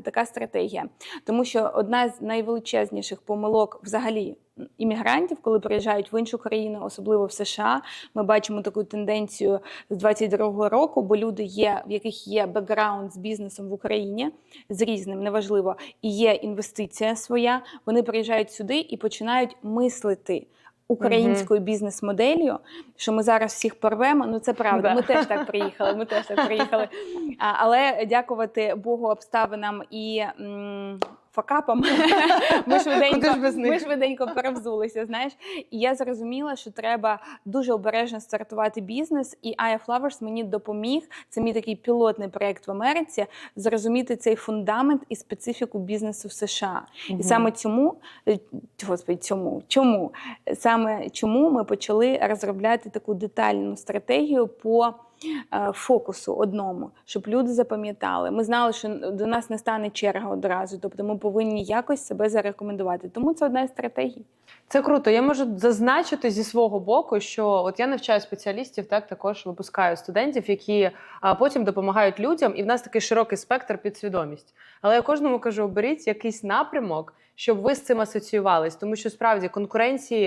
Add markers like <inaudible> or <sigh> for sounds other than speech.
Така стратегія, тому що одна з найвеличезніших помилок взагалі іммігрантів, коли приїжджають в іншу країну, особливо в США, ми бачимо таку тенденцію з 22-го року, бо люди є, в яких є бекграунд з бізнесом в Україні, з різним, неважливо, і є інвестиція своя. Вони приїжджають сюди і починають мислити. Українською бізнес-моделлю, що ми зараз всіх порвемо. Ну це правда. Ми теж так приїхали. Ми теж так приїхали. <laughs> Але дякувати Богу, обставинам і факапам. <laughs> Ми швиденько, ми швиденько перевзулися. Знаєш, і я зрозуміла, що треба дуже обережно стартувати бізнес. І Aya Flowers мені допоміг. Це мій такий пілотний проект в Америці. Зрозуміти цей фундамент і специфіку бізнесу в США. І саме цьому, е, господи, цьому, чому саме чому ми почали розробляти таку детальну стратегію по фокусу одному, щоб люди запам'ятали. Ми знали, що до нас не стане черга одразу, тобто ми повинні якось себе зарекомендувати. Тому це одна із стратегій. Це круто. Я можу зазначити зі свого боку, що от я навчаю спеціалістів, так також випускаю студентів, які потім допомагають людям, і в нас такий широкий спектр підсвідомість. Але я кожному кажу: оберіть якийсь напрямок, щоб ви з цим асоціювались, тому що справді конкуренції